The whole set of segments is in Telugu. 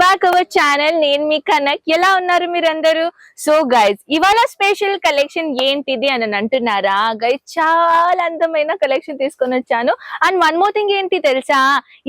బ్యాక్ అవర్ ఛానల్ నేను మీ కనక్. ఎలా ఉన్నారు మీరందరూ? సో గైస్ ఇవాళ స్పెషల్ కలెక్షన్ ఏంటిది అని అంటున్నారా? గైస్ చాలా అందమైన కలెక్షన్ తీసుకొని వచ్చాను. అండ్ వన్ మోర్ థింగ్ ఏంటి తెలుసా?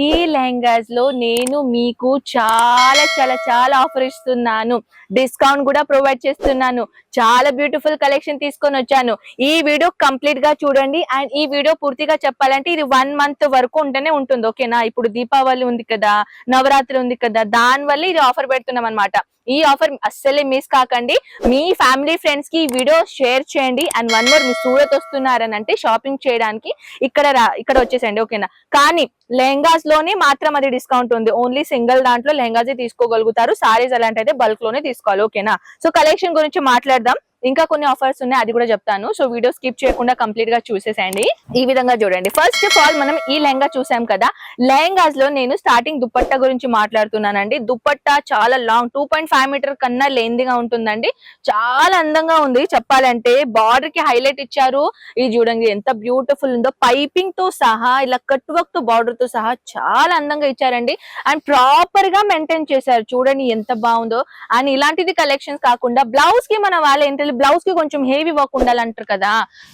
ఈ లెహంగాస్లో నేను మీకు చాలా చాలా చాలా ఆఫర్ ఇస్తున్నాను. డిస్కౌంట్ కూడా ప్రొవైడ్ చేస్తున్నాను. చాలా బ్యూటిఫుల్ కలెక్షన్ తీసుకొని వచ్చాను. ఈ వీడియో కంప్లీట్గా చూడండి. అండ్ ఈ వీడియో పూర్తిగా చెప్పాలంటే ఇది వన్ మంత్ వరకు ఉంటేనే ఉంటుంది. ఓకేనా ఇప్పుడు దీపావళి ఉంది కదా నవరాత్రి ఉంది కదా దాని వల్ల ఇది ఆఫర్ పెడుతున్నాం అనమాట ఈ ఆఫర్ అస్సలే మిస్ కాకండి. మీ ఫ్యామిలీ ఫ్రెండ్స్కి వీడియో షేర్ చేయండి. అండ్ వన్ మోర్ మీ సూరత్ వస్తున్నారని అంటే షాపింగ్ చేయడానికి ఇక్కడ రా- ఇక్కడ వచ్చేసండి ఓకేనా కానీ లెహంగాస్లోనే మాత్రం అది డిస్కౌంట్ ఉంది. ఓన్లీ సింగిల్ దాంట్లో లెహంగాస్ తీసుకోగలుగుతారు. సారీస్ అలాంటి అయితే బల్క్లోనే తీసుకోవాలి. ఓకేనా సో కలెక్షన్ గురించి మాట్లాడదాం. ఇంకా కొన్ని ఆఫర్స్ ఉన్నాయి అది కూడా చెప్తాను. సో వీడియో స్కిప్ చేయకుండా కంప్లీట్గా చూసేసేయండి. ఈ విధంగా చూడండి. ఫస్ట్ ఆఫ్ ఆల్ మనం ఈ లెహంగా చూసాం కదా. లెహంగాస్లో నేను స్టార్టింగ్ దుప్పట్టా గురించి మాట్లాడుతున్నానండి. దుప్పట్టా చాలా long two point five metre కన్నా లెందిగా ఉంటుందండి. చాలా అందంగా ఉంది. చెప్పాలంటే బార్డర్కి హైలైట్ ఇచ్చారు. ఇది చూడండి ఎంత బ్యూటిఫుల్ ఉందో. పైపింగ్తో సహా ఇలా కట్ వర్క్తో బార్డర్తో సహా చాలా అందంగా ఇచ్చారండి. అండ్ ప్రాపర్గా మెయింటైన్ చేశారు. చూడండి ఎంత బాగుందో. అండ్ ఇలాంటిది కలెక్షన్స్ కాకుండా బ్లౌజ్కి మన వాళ్ళ ఏంటంటే బ్లౌజ్కి కొంచెం హెవీ వర్క్ ఉండాలంటారు కదా.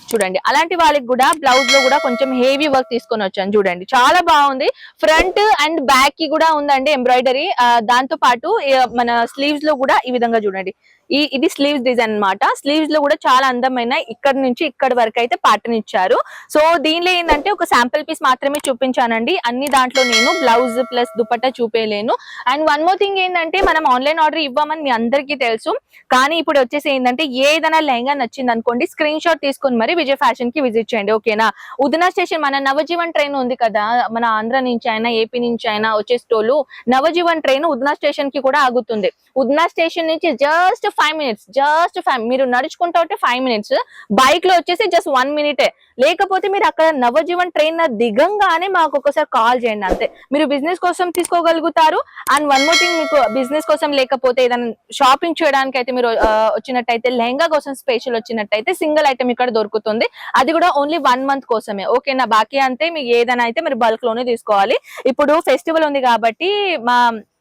చూడండి అలాంటి వాళ్ళకి కూడా బ్లౌజ్లో కూడా కొంచెం హెవీ వర్క్ తీసుకొని వచ్చాను చూడండి. చాలా బాగుంది. ఫ్రంట్ అండ్ బ్యాక్కి కూడా ఉందండి ఎంబ్రాయిడరీ దాంతో పాటు మన స్లీవ్స్లో కూడా ఈ విధంగా చూడండి. ఈ ఇది స్లీవ్స్ డిజైన్ అన్నమాట. స్లీవ్స్లో కూడా చాలా అందమైన ఇక్కడ నుంచి ఇక్కడ వరకు అయితే ప్యాటర్న్ ఇచ్చారు. సో దీనిలో ఏంటంటే ఒక శాంపుల్ పీస్ మాత్రమే చూపించానండి. అన్ని దాంట్లో నేను బ్లౌజ్ ప్లస్ దుపట్టా చూపేయలేను. అండ్ వన్ మోర్ థింగ్ ఏంటంటే మనం ఆన్లైన్ ఆర్డర్ ఇవ్వమని మీ అందరికీ తెలుసు. కానీ ఇప్పుడు వచ్చేసి ఏంటంటే ఏదైనా లెహంగా నచ్చింది అనుకోండి స్క్రీన్ షాట్ తీసుకొని మరి విజయ్ ఫ్యాషన్కి విజిట్ చేయండి ఓకేనా ఉదనా స్టేషన్ మన నవజీవన్ ట్రైన్ ఉంది కదా మన ఆంధ్ర నుంచి అయినా ఏపీ నుంచి అయినా వచ్చేటోళ్ళు నవజీవన్ ట్రైన్ ఉదనా స్టేషన్కి కూడా ఆగుతుంది. ఉదనా స్టేషన్ నుంచి just five minutes just five మీరు నడుచుకుంటా ఉంటే ఫైవ్ మినిట్స్ బైక్లో వచ్చేసి జస్ట్ వన్ మినిటే లేకపోతే మీరు అక్కడ నవజీవన్ ట్రైన్ దిగంగానే మాకు ఒకసారి కాల్ చేయండి అంతే. మీరు బిజినెస్ కోసం తీసుకోగలుగుతారు. అండ్ వన్ మోర్ థింగ్ మీకు బిజినెస్ కోసం లేకపోతే ఏదైనా షాపింగ్ చేయడానికి అయితే మీరు వచ్చినట్టయితే లెహంగా కోసం స్పెషల్ వచ్చినట్టయితే సింగిల్ ఐటమ్ ఇక్కడ దొరుకుతుంది. అది కూడా ఓన్లీ వన్ మంత్ కోసమే. ఓకేనా? బాకీ అంతే మీకు ఏదైనా అయితే మీరు బల్క్లోనే తీసుకోవాలి. ఇప్పుడు ఫెస్టివల్ ఉంది కాబట్టి మా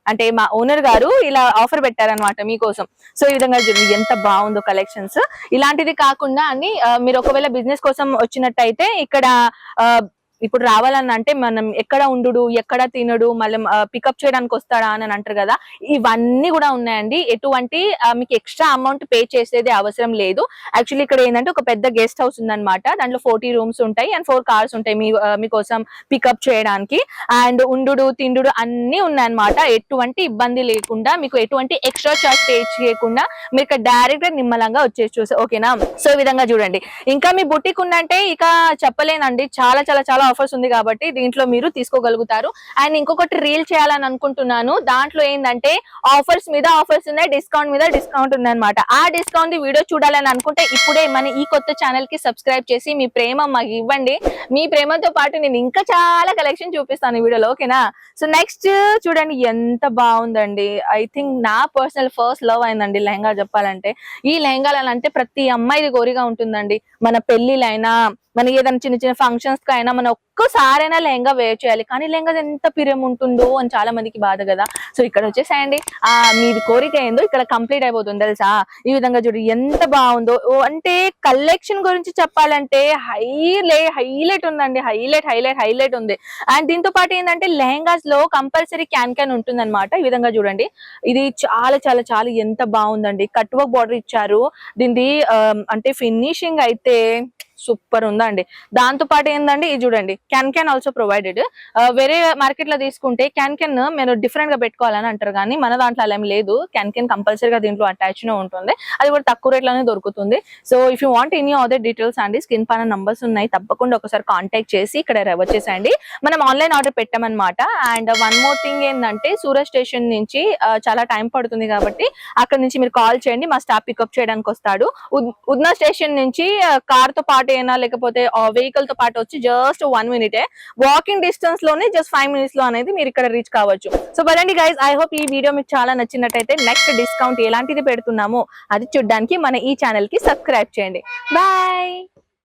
అంటే మా ఓనర్ గారు ఇలా ఆఫర్ పెట్టారనమాట మీకోసం. సో ఈ విధంగా చూడండి ఎంత బాగుందో కలెక్షన్స్ ఇలాంటిది కాకుండా అని మీరు ఒకవేళ బిజినెస్ కోసం వచ్చినట్టయితే ఇక్కడ ఆ, ఇప్పుడు రావాలని అంటే మనం ఎక్కడ ఉండు ఎక్కడ తినడు మళ్ళీ పికప్ చేయడానికి వస్తాడా అని అంటారు కదా ఇవన్నీ కూడా ఉన్నాయండి. ఎటువంటి మీకు ఎక్స్ట్రా అమౌంట్ పే చేసేది అవసరం లేదు. యాక్చువల్లీ ఇక్కడ ఏంటంటే ఒక పెద్ద గెస్ట్ హౌస్ ఉందన్నమాట. దాంట్లో ఫోర్టీ రూమ్స్ ఉంటాయి అండ్ ఫోర్ కార్స్ ఉంటాయి మీ మీకోసం పికప్ చేయడానికి. అండ్ ఉండు తిండు అన్ని ఉన్నాయన్నమాట. ఎటువంటి ఇబ్బంది లేకుండా మీకు ఎటువంటి ఎక్స్ట్రా చార్జ్ పే చేయకుండా మీరు ఇక్కడ డైరెక్ట్గా నిమ్మలంగా వచ్చేసి చూసే ఓకేనా? సో ఈ విధంగా చూడండి. ఇంకా మీ బుటిక్ ఉందంటే ఇక చెప్పలేనండి. చాలా చాలా చాలా ఆఫర్స్ ఉంది కాబట్టి దీంట్లో మీరు తీసుకోగలుగుతారు. అండ్ ఇంకొకటి రీల్ చేయాలని అనుకుంటున్నాను. దాంట్లో ఏంటంటే ఆఫర్స్ మీద ఆఫర్స్ ఉన్నాయి డిస్కౌంట్ మీద డిస్కౌంట్ ఉంది అనమాట ఆ డిస్కౌంట్ వీడియో చూడాలని అనుకుంటే ఇప్పుడే మన ఈ కొత్త ఛానల్కి సబ్స్క్రైబ్ చేసి మీ ప్రేమ మాకు ఇవ్వండి. మీ ప్రేమతో పాటు నేను ఇంకా చాలా కలెక్షన్ చూపిస్తాను ఈ వీడియోలో ఓకేనా? సో నెక్స్ట్ చూడండి ఎంత బాగుందండి. ఐ థింక్ నా పర్సనల్ ఫస్ట్ లవ్ అయిందండి లెహంగా చెప్పాలంటే. ఈ లెహంగాలు అంటే ప్రతి అమ్మాయిది కోరిగా ఉంటుందండి. మన పెళ్ళిలైనా మన ఏదైనా చిన్న చిన్న ఫంక్షన్స్కి అయినా మనం ఒక్కసారైనా లెహంగా వేర్ చేయాలి. కానీ లెహంగా ఎంత పిరం ఉంటుందో అని చాలా మందికి బాధ కదా. సో ఇక్కడ వచ్చేసేయండి. ఆ మీది కోరిక ఏందో ఇక్కడ కంప్లీట్ అయిపోతుంది తెలుసా? ఈ విధంగా చూడు ఎంత బాగుందో. ఓ అంటే కలెక్షన్ గురించి చెప్పాలంటే హైలే హైలైట్ ఉందండి. హైలైట్ హైలైట్ హైలైట్ ఉంది. అండ్ దీంతో పాటు ఏంటంటే లెహంగాస్లో కంపల్సరీ క్యాన్ క్యాన్ ఉంటుంది ఈ విధంగా చూడండి. ఇది చాలా చాలా చాలా ఎంత బాగుందండి. కట్ వర్క్ బార్డర్ ఇచ్చారు. దీనిది అంటే ఫినిషింగ్ అయితే సూపర్ ఉందండి దాంతో పాటు ఏంటండి ఇది చూడండి. క్యాన్ క్యాన్ ఆల్సో ప్రొవైడెడ్ వేరే మార్కెట్లో తీసుకుంటే క్యాన్ క్యాన్ మీరు డిఫరెంట్గా పెట్టుకోవాలని అంటారు కానీ మన దాంట్లో అలా ఏం లేదు. క్యాన్ క్యాన్ కంపల్సరీగా దీంట్లో అటాచ్ ఉంటుంది. అది కూడా తక్కువ రేట్లోనే దొరుకుతుంది. So if you want any other details అండి స్కిన్ పైన నంబర్స్ ఉన్నాయి తప్పకుండా ఒకసారి కాంటాక్ట్ చేసి ఇక్కడ వచ్చేసండి మనం ఆన్లైన్ ఆర్డర్ పెట్టామన్నమాట. అండ్ వన్ మోర్ థింగ్ ఏంటంటే సూరజ్ స్టేషన్ నుంచి చాలా టైం పడుతుంది కాబట్టి అక్కడ నుంచి మీరు కాల్ చేయండి. మా స్టాఫ్ పికప్ చేయడానికి వస్తాడు. ఉద్- ఉద్నా స్టేషన్ నుంచి కార్తో పాటు అయినా లేకపోతే వెహికల్తో పాటు వచ్చి జస్ట్ వన్ మినిటే వాకింగ్ డిస్టెన్స్లోనే జస్ట్ ఫైవ్ మినిట్స్లో అనేది మీరు ఇక్కడ రీచ్ కావచ్చు. సో బలండి గైస్ ఐ హోప్ ఈ వీడియో మీకు చాలా నచ్చినట్టయితే నెక్స్ట్ డిస్కౌంట్ ఎలాంటిది పెడుతున్నామో అది చూడడానికి మన ఈ ఛానల్కి సబ్స్క్రైబ్ చేయండి. బాయ్